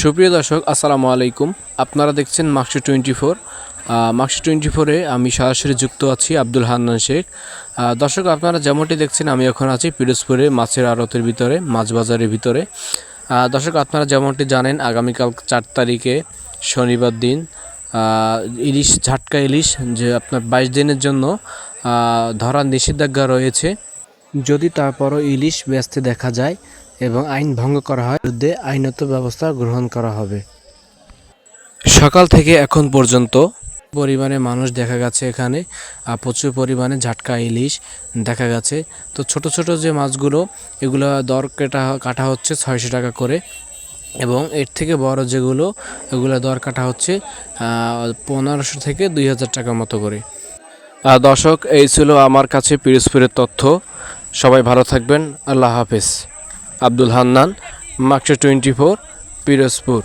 সুপ্রিয় দর্শক, আসসালামু আলাইকুম। আপনারা দেখছেন Maksu twenty four. Maksu twenty ফোরে আমি সরাসরি যুক্ত আছি আব্দুল হান্নান শেখ। দর্শক, আপনারা যেমনটি দেখছেন, আমি এখন আছি পিরোজপুরে, মাছের আড়তের ভিতরে, মাছ বাজারের ভিতরে। দর্শক, আপনারা যেমনটি জানেন, আগামীকাল চার তারিখে শনিবার দিন ইলিশ ঝাটকা ইলিশ, যে আপনার বাইশ দিনের জন্য ধরার নিষেধাজ্ঞা রয়েছে। যদি তারপরও ইলিশ ব্যস্তে দেখা যায় এবং আইন ভঙ্গ করা হয়, বিরুদ্ধে আইনত ব্যবস্থা গ্রহণ করা হবে। সকাল থেকে এখন পর্যন্ত পরিমাণে মানুষ দেখা গেছে এখানে প্রচুর পরিমাণে ঝাটকা ইলিশ দেখা গেছে। তো ছোট ছোট যে মাছগুলো, এগুলো দর কেটা, কাটা হচ্ছে ছয়শো টাকা করে এবং এর থেকে বড় যেগুলো, এগুলো দর কাটা হচ্ছে পনেরোশো থেকে দুই হাজার টাকা মতো করে। দর্শক, এই ছিল আমার কাছে পিরোজপুরের তথ্য। সবাই ভালো থাকবেন আল্লাহ হাফেজ। Abdul Hannan Maksho twenty four Pirojpur.